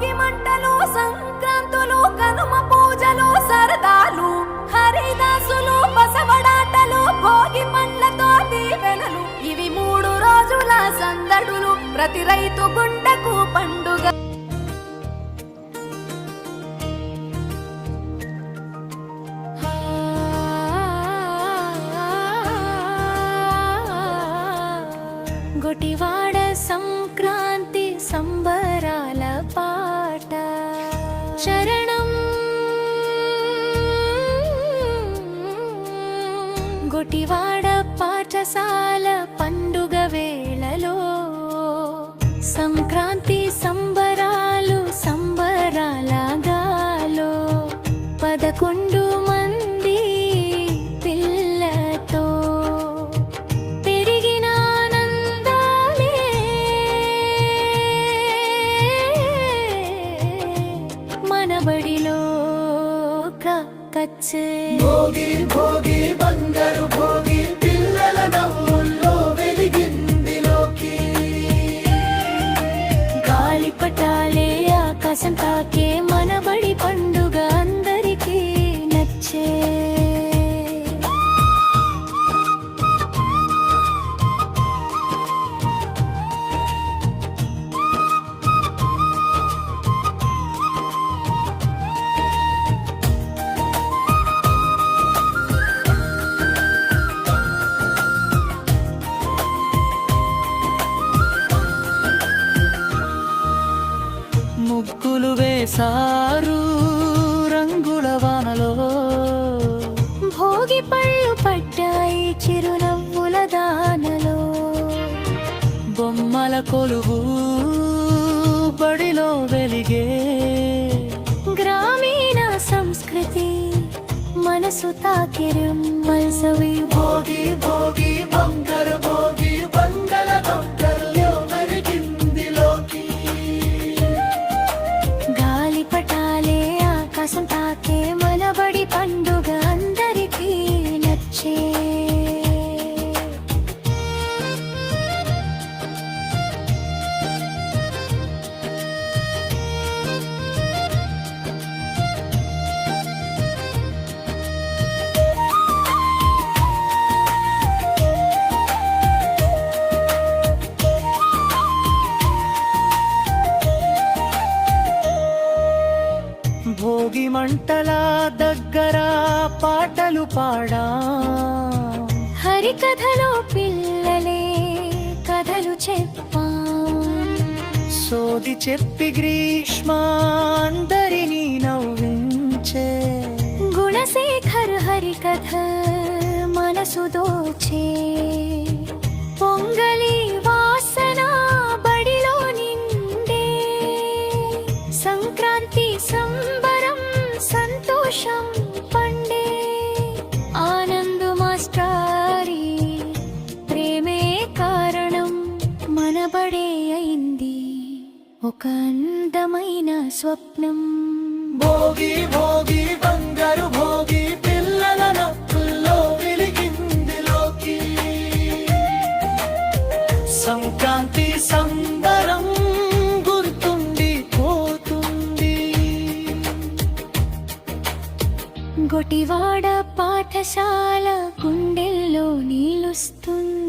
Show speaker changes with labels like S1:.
S1: భోగి మంటలు సంక్రాంతులు కనుమ పూజలు సరదాలు హరిదాసులు బసవడాటలు భోగి పండ్లతో దీవెనలు ఇవి మూడు రోజుల సందడులు. ప్రతి రైతు గుండెకు పండుగ. గొటివా చరణం. గుటివాడ పాఠశాల పండుగ వేళలో సంక్రాంతి పటాలే ఆకాశం తాకి
S2: ముగ్గులు వేసారు రంగుల వానలో.
S1: భోగి పళ్ళు పడ్డాయి చిరునవ్వుల దానలో.
S2: బొమ్మల కొలువు బడిలో వెలిగే.
S1: గ్రామీణ సంస్కృతి మనసు తాకిరం మల్సవి
S2: మంటల దగ్గర పాటలు పాడా.
S1: హరికథలో పిల్లలే కథలు చెప్పా.
S2: సోది చెప్పి గ్రీష్మ అందరినీ నవ్వించే.
S1: గుణశేఖర్ హరికథ మనసు దోచే. పొంగలి మాస్టారి ప్రేమే కారణం మనబడే అయింది. ఒక అందమైన స్వప్నం.
S2: భోగి భోగి బంగారు భోగి పిల్లల నప్పుల్లో వెలిగింది లోకి. సంక్రాంతి సంబరం గుర్తుండి పోతుంది.
S1: గొటివాడ పాఠశాల గుండెల్లో నీళ్ళొస్తుంది.